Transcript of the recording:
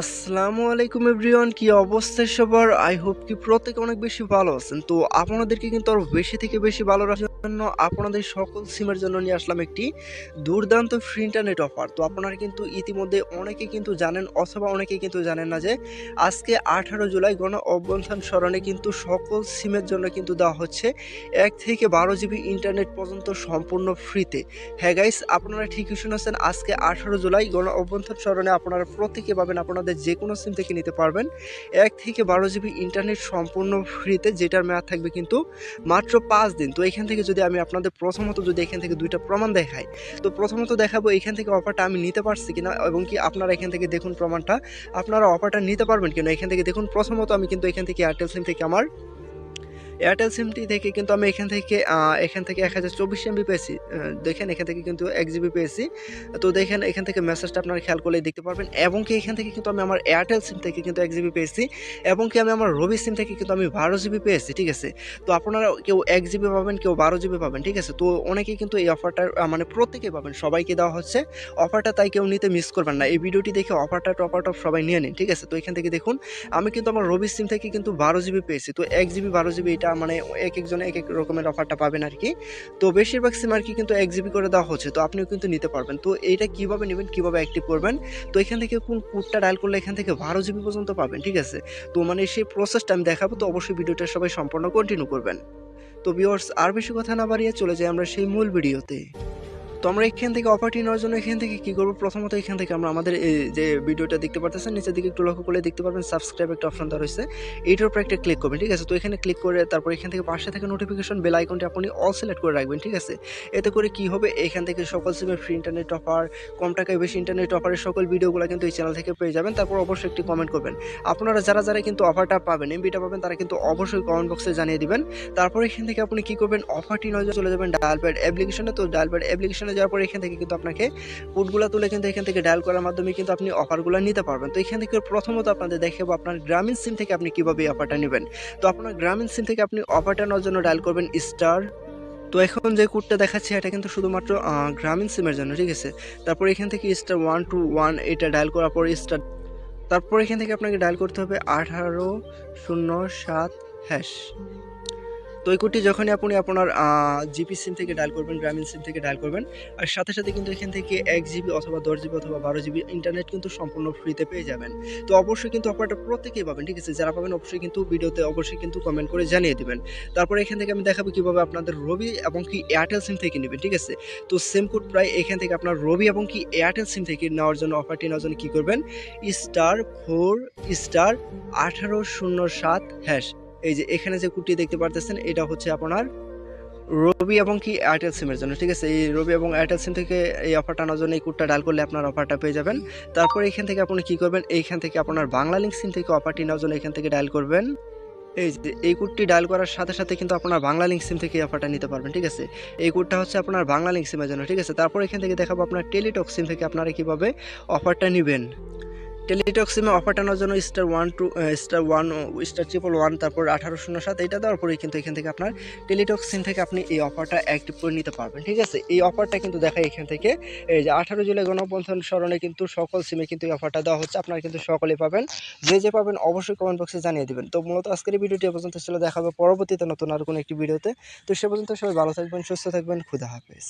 আসসালামু আলাইকুম এভরিওয়ান, কি অবস্থা সবার? আই হোপ কি প্রত্যেকে অনেক বেশি ভালো আছেন। তো আপনাদেরকে কিন্তু আরও বেশি থেকে বেশি ভালো রাখার জন্য আপনাদের সকল সিমের জন্য নিয়ে আসলাম একটি দুর্দান্ত ফ্রি ইন্টারনেট অফার। তো আপনারা কিন্তু ইতিমধ্যে অনেকে কিন্তু জানেন অথবা অনেকে কিন্তু জানেন না যে আজকে আঠারো জুলাই গণ অভ্যন্থান স্মরণে কিন্তু সকল সিমের জন্য কিন্তু দেওয়া হচ্ছে এক থেকে বারো জিবি ইন্টারনেট পর্যন্ত সম্পূর্ণ ফ্রিতে। হ্যাঁ গাইস আপনারা ঠিকই শুনেছেন আজকে আঠারো জুলাই গণ অভ্যন্থান স্মরণে আপনারা প্রত্যেকে পাবেন আপনাদের যে কোনো সিম থেকে নিতে পারবেন। এক থেকে বারো জিবি ইন্টারনেট সম্পূর্ণ ফ্রিতে যেটার মেয়াদ থাকবে কিন্তু মাত্র পাঁচ দিন। তো এখান থেকে যদি আমি আপনাদের প্রথমত যদি এখান থেকে দুইটা প্রমাণ দেখাই, তো প্রথমত দেখাবো এখান থেকে অফারটা আমি নিতে পারছি কিনা এবং কি আপনারা এখান থেকে দেখুন প্রমাণটা, আপনারা অফারটা নিতে পারবেন কিনা, এখান থেকে দেখুন প্রথমত আমি কিন্তু এখান থেকে এয়ারটেল সিম থেকে আমার এয়ারটেল সিমটি থেকে কিন্তু আমি এখান থেকে এখান থেকে এক হাজার চব্বিশ এমবি পেয়েছি। দেখেন, এখান থেকে কিন্তু এক জিবি পেয়েছি। তো দেখেন, এখান থেকে মেসেজটা আপনারা খেয়াল করলে দেখতে পারবেন। এবং কি এখান থেকে কিন্তু আমি আমার এয়ারটেল সিম থেকে কিন্তু এক জিবি পেয়েছি। এবং কি আমি আমার রবি সিম থেকে কিন্তু আমি বারো জিবি পেয়েছি, ঠিক আছে? তো আপনারা কেউ এক জিবি পাবেন, কেউ বারো জিবি পাবেন, ঠিক আছে? তো অনেকেই কিন্তু এই অফারটা মানে প্রত্যেকে পাবেন, সবাইকে দেওয়া হচ্ছে। অফারটা তাই কেউ নিতে মিস করবেন না। এই ভিডিওটি দেখে অফারটা টপ সবাই নিয়ে নিন, ঠিক আছে? তো এখান থেকে দেখুন, আমি কিন্তু আমার রবি সিম থেকে কিন্তু বারো জিবি পেয়েছি। তো এক জিবি বারো জিবি এটা মানে এক একজনে এক এক রকমের অফারটা পাবেন আর কি তো বেশিরভাগ সিম আর কি কিন্তু এক জিবি করে দেওয়া হচ্ছে, তো আপনিও কিন্তু নিতে পারবেন। তো এইটা কীভাবে নেবেন, কীভাবে অ্যাক্টিভ করবেন? তো এখান থেকে কোন কোডটা ডায়াল করলে এখান থেকে বারো জিবি পর্যন্ত পাবেন, ঠিক আছে? তো মানে সেই প্রসেসটা আমি দেখাবো, তো অবশ্যই ভিডিওটা সবাই সম্পূর্ণ কন্টিনিউ করবেন। তো ভিউয়ার্স আর বেশি কথা না বাড়িয়ে চলে যাই আমরা সেই মূল ভিডিওতে। তো আমরা এখান থেকে অফারটি নেওয়ার জন্য এখান থেকে কী করব? প্রথমত এখান থেকে আমরা আমাদের যে ভিডিওটা দেখতে পারতেছেন, নিচের দিকে একটু লক্ষ্য করলে দেখতে পারবেন সাবস্ক্রাইব একটা অপশন দেওয়া রয়েছে। এইটার উপর একটা ক্লিক করবেন, ঠিক আছে? তো এখানে ক্লিক করে তারপর এখান থেকে পাশে থেকে নোটিফিকেশন বেল আইকনটি আপনি অল সিলেক্ট করে রাখবেন, ঠিক আছে? এতে করে কি হবে? এখান থেকে সকল সিমের ফ্রি ইন্টারনেট অফার কম টাকায় বেশি ইন্টারনেট অফারের সকল ভিডিওগুলো কিন্তু এই চ্যানেল থেকে পেয়ে যাবেন। তারপর অবশ্যই একটি কমেন্ট করবেন। আপনারা যারা যারা কিন্তু অফারটা পাবেন এমবিটা পাবেন, তারা কিন্তু অবশ্যই কমেন্ট বক্সে জানিয়ে দিবেন। তারপর এখান থেকে আপনি কি করবেন? অফারটি নয় চলে যাবেন ডায়াল প্যাড অ্যাপ্লিকেশনে তো ডায়াল প্যাড অ্যাপ্লিকেশনে যাওয়ার পর এখান থেকে কিন্তু আপনাকে কোডগুলো তুলে কিন্তু এখান থেকে ডায়াল করার মাধ্যমে কিন্তু আপনি অফারগুলো নিতে পারবেন। তো এখান থেকে প্রথমত আপনাদের দেখাবো আপনার গ্রামীণ সিম থেকে আপনি কীভাবে এই অফারটা নেবেন। তো আপনার গ্রামীণ সিম থেকে আপনি অফারটা নেওয়ার জন্য ডায়াল করবেন স্টার তো এখন যে কোডটা দেখাচ্ছে, এটা কিন্তু শুধুমাত্র গ্রামীণ সিমের জন্য, ঠিক আছে? তারপর এখান থেকে স্টার ওয়ান টু ওয়ান এটা ডায়াল করার পর স্টার তারপর এখান থেকে আপনাকে ডায়াল করতে হবে আঠারো শূন্য সাত হ্যাশ তো এই কোডটি যখনই আপনি আপনার জিপি সিম থেকে ডায়াল করবেন গ্রামীণ সিম থেকে ডায়াল করবেন, আর সাথে সাথে কিন্তু এখান থেকে এক জিবি অথবা দশ জিবি অথবা বারো জিবি ইন্টারনেট কিন্তু সম্পূর্ণ ফ্রিতে পেয়ে যাবেন। তো অবশ্যই কিন্তু অফারটা প্রত্যেকেই পাবেন, ঠিক আছে? যারা পাবেন অবশ্যই কিন্তু ভিডিওতে অবশ্যই কিন্তু কমেন্ট করে জানিয়ে দেবেন। তারপরে এখান থেকে আমি দেখাবো কীভাবে আপনাদের রবি এবং কি এয়ারটেল সিম থেকে নেবেন, ঠিক আছে? তো সেম কোড প্রায় এখান থেকে আপনার রবি এবং কি এয়ারটেল সিম থেকে নেওয়ার জন্য অফারটি নেওয়ার জন্য কী করবেন? স্টার ফোর স্টার আঠারো শূন্য সাত হ্যাশ এই যে এখানে যে কুটি দেখতে পারতেছেন, এটা হচ্ছে আপনার রবি এবং কি এয়ারটেল সিমের জন্য, ঠিক আছে? এই রবি এবং এয়ারটেল সিম থেকে এই অফারটা আনার জন্য এই কোডটা ডাল করলে আপনার অফারটা পেয়ে যাবেন। তারপর এখান থেকে আপনি কি করবেন? এইখান থেকে আপনার বাংলা লিঙ্ক সিম থেকে অফারটি নেওয়ার জন্য এখান থেকে ডায়াল করবেন। এই যে এই কোডটি ডায়াল করার সাথে সাথে কিন্তু আপনার বাংলা লিঙ্ক সিম থেকে অফারটা নিতে পারবেন, ঠিক আছে? এই কোডটা হচ্ছে আপনার বাংলা লিঙ্ক সিমের জন্য, ঠিক আছে? তারপর এখান থেকে দেখাবো আপনার টেলিটক সিম থেকে আপনারা কীভাবে অফারটা নেবেন। টেলিটক সিমে অফারটা নেওয়ার জন্য star one two star one star triple one, তারপর আঠারো শূন্য সাত এটা দেওয়ার পরেই কিন্তু এখান থেকে আপনার টেলিটক সিম থেকে আপনি এই অফারটা অ্যাক্টিভ করে নিতে পারবেন, ঠিক আছে? এই অফারটা কিন্তু দেখায় এখান থেকে। এই যে আঠারো জুলাই গণপন্থন স্মরণে কিন্তু সকল সিমে কিন্তু এই অফারটা দেওয়া হচ্ছে, আপনারা কিন্তু সকলেই পাবেন। যে যে পাবেন অবশ্যই কমেন্ট বক্সে জানিয়ে দিবেন। তো মূলত আজকের ভিডিওটি পর্যন্ত ছিল দেখাবে পরবর্তীতে নতুন আর কোনো একটি ভিডিওতে। তো সে পর্যন্ত সবাই ভালো থাকবেন, সুস্থ থাকবেন, খুদা হাফেজ।